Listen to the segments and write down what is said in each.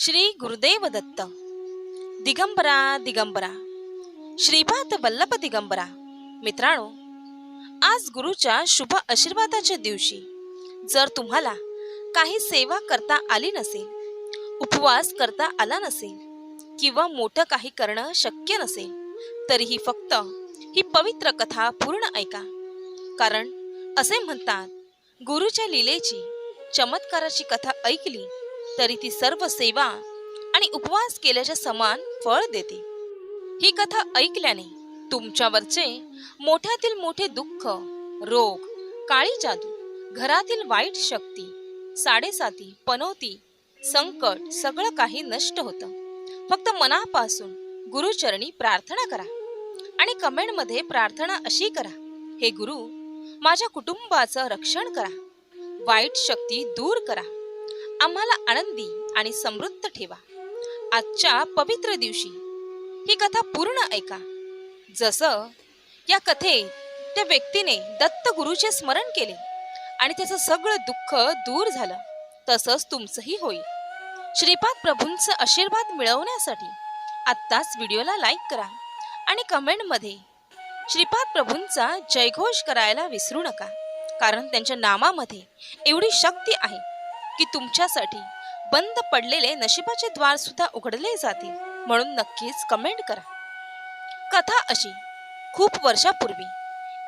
श्री गुरुदेव दत्त. दिगंबरा दिगंबरा. श्रीपाद वल्लभ दिगंबरा. मित्रांनो आज गुरुच्या शुभ आशीर्वादाच्या दिवशी जर तुम्हाला काही सेवा करता आली नसेल उपवास करता आला नसेल किंवा मोठं काही करणं शक्य नसेल तरीही फक्त ही पवित्र कथा पूर्ण ऐका. कारण असे म्हणतात गुरुच्या लीलेची चमत्काराची कथा ऐकली तरी ती सर्व सेवा आणि उपवास केल्याच्या समान फळ देते. ही कथा ऐकल्याने तुमच्यावरचे मोठ्यातील मोठे दुःख रोग काळी जादू घरातील वाईट शक्ती साडेसाती पनोती संकट सगळं काही नष्ट होतं. फक्त मनापासून गुरुचरणी प्रार्थना करा आणि कमेंटमध्ये प्रार्थना अशी करा हे गुरु माझ्या कुटुंबाचं रक्षण करा. वाईट शक्ती दूर करा. आम्हाला आनंदी आणि समृद्ध ठेवा. आजच्या पवित्र दिवशी ही कथा पूर्ण ऐका. जसं या कथेत त्या व्यक्तीने दत्त गुरुचे स्मरण केले आणि त्याचं सगळं दुःख दूर झालं तसंच तुमचंही होईल. श्रीपाद प्रभूंचं आशीर्वाद मिळवण्यासाठी आत्ताच व्हिडिओला लाईक करा आणि कमेंटमध्ये श्रीपाद प्रभूंचा जयघोष करायला विसरू नका कारण त्यांच्या नामामध्ये एवढी शक्ती आहे. की तुमच्यासाठी बंद पडलेले नशिबाचे द्वार सुद्धा उघडले जातील. म्हणून नक्कीच कमेंट करा. कथा अशी खूप वर्षापूर्वी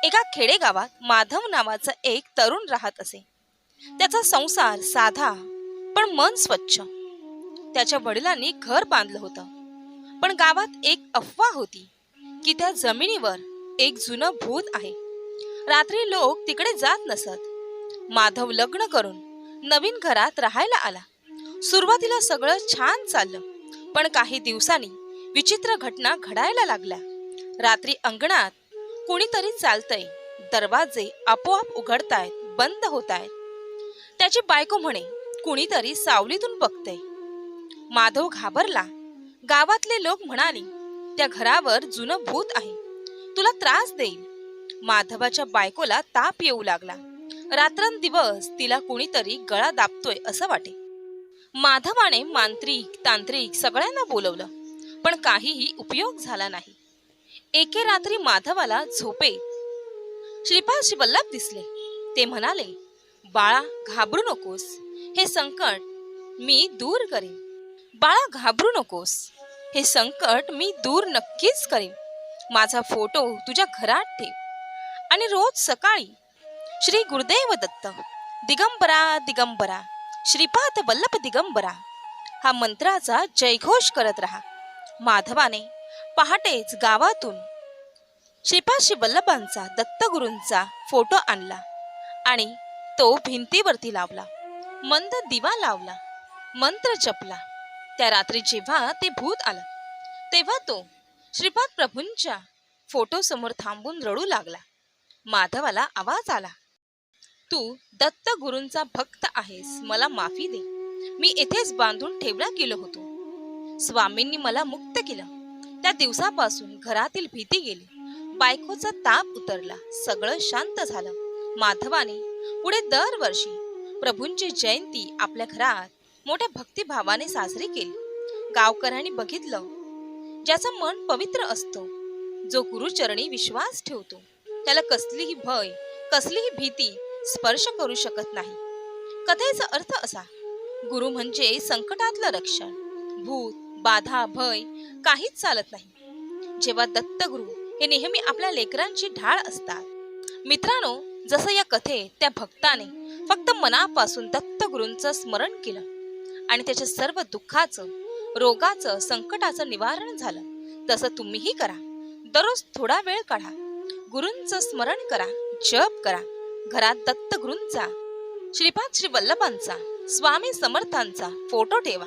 एका खेडेगावात माधव नावाचा एक तरुण राहत असे. त्याचा संसार साधा पण मन स्वच्छ. त्याच्या वडिलांनी घर बांधलं होतं. पण गावात एक अफवा होती की त्या जमिनीवर एक जुनं भूत आहे. रात्री लोक तिकडे जात नसत. माधव लग्न करून नवीन घरात राहायला आला. सुरुवातीला सगळं छान चाललं पण काही दिवसांनी विचित्र घटना घडायला लागल्या. रात्री अंगणात कुणीतरी चालतंय दरवाजे आपोआप उघडतायत बंद होत आहेत त्याची बायको म्हणे कुणीतरी सावलीतून बघतय. माधव घाबरला. गावातले लोक म्हणाले त्या घरावर जुनं भूत आहे. तुला त्रास देईल. माधवाच्या बायकोला ताप येऊ लागला. रात्रंदिवस तिला कुणीतरी गळा दाबतोय असं वाटे. माधवाने मांत्रिक तांत्रिक सगळ्यांना बोलवलं पण काहीही उपयोग झाला नाही. एके रात्री माधवाला झोपे. श्रीपाद शिवल्लभ दिसले. ते म्हणाले बाळा घाबरू नकोस. हे संकट मी दूर करीन. बाळा घाबरू नकोस. हे संकट मी दूर नक्कीच करीन. माझा फोटो तुझ्या घरात ठेव आणि रोज सकाळी श्री गुरुदेव दत्त. दिगंबरा दिगंबरा. श्रीपाद वल्लभ दिगंबरा. हा मंत्राचा जयघोष करत राहा. माधवाने पहाटेच गावातून श्रीपाशी वल्लभांचा दत्तगुरूंचा फोटो आणला आणि तो भिंतीवरती लावला. मंद दिवा लावला. मंत्र जपला. त्या रात्री जेव्हा ते भूत आलं तेव्हा तो श्रीपाद प्रभूंच्या फोटो समोर थांबून रडू लागला. माधवाला आवाज आला तू दत्त गुरूंचा भक्त आहेस मला माफी दे. मी इथेच बांधून ठेवला गेलो होतो. स्वामींनी मला मुक्त केलं. त्या दिवसापासून घरातील भीती गेली. बायकोचा ताप उतरला. सगळं शांत झालं. माधवाने पुढे दरवर्षी प्रभूंची जयंती आपल्या घरात मोठ्या भक्तिभावाने साजरी केली. गावकऱ्यांनी बघितलं ज्याचं मन पवित्र असतो जो गुरुचरणी विश्वास ठेवतो. त्याला कसलीही भय कसलीही भीती स्पर्श करू शकत नाही. कथेचा अर्थ असा गुरु म्हणजे संकटातलं रक्षण भूत बाधा भय काहीच चालत नाही. जेव्हा दत्तगुरु हे नेहमी आपल्या लेकरांची ढाळ असतात. मित्रांनो जसं या कथेत त्या भक्ताने फक्त मनापासून दत्तगुरूंचं स्मरण केलं आणि त्याच्या सर्व दुःखाचं रोगाचं संकटाचं निवारण झालं तसं तुम्हीही करा. दररोज थोडा वेळ काढा. गुरूंचं स्मरण करा जप करा. घरात दत्तगुरूंचा श्रीपाद श्री वल्लभांचा स्वामी समर्थांचा फोटो ठेवा.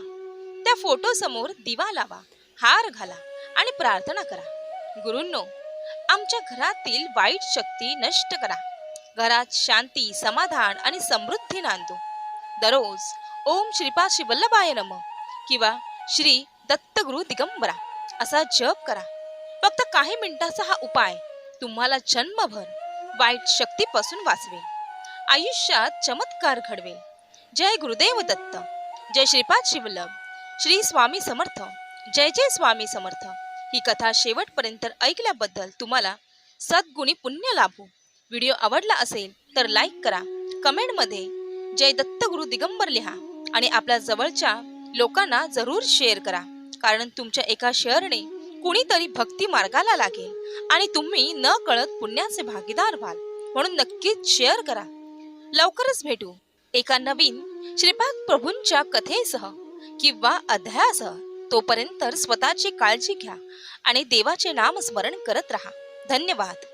त्या फोटो समोर दिवा लावा हार घाला आणि प्रार्थना करा. गुरूंनो आमच्या घरातील वाईट शक्ती नष्ट करा. घरात शांती समाधान आणि समृद्धी नांदो. दररोज ओम श्रीपाद श्री वल्लभाय नम किंवा श्री दत्तगुरु दिगंबरा असा जप करा. फक्त काही मिनिटाचा हा उपाय तुम्हाला जन्मभर वाईट शक्तीपासून वाचवेल आयुष्यात चमत्कार घडवेल जय गुरुदेव दत्त. जय श्रीपाद शिवल्लभ श्री स्वामी समर्थ. जय जय स्वामी समर्थ. ही कथा शेवटपर्यंत ऐकल्याबद्दल तुम्हाला सद्गुणी पुण्य लाभू. व्हिडिओ आवडला असेल तर लाईक करा. कमेंटमध्ये जय दत्तगुरु दिगंबर लिहा आणि आपल्या जवळच्या लोकांना जरूर शेअर करा. कारण तुमच्या एका शेअरने कुणीतरी भक्ती मार्गाला लागेल आणि तुम्ही न कळत पुण्याचे भागीदार व्हाल. म्हणून नक्कीच शेअर करा. लवकरच भेटू. एका नवीन श्रीपाद प्रभूंच्या कथेसह किंवा अध्यायासह तोपर्यंत स्वतःची काळजी घ्या आणि देवाचे नामस्मरण करत राहा. धन्यवाद.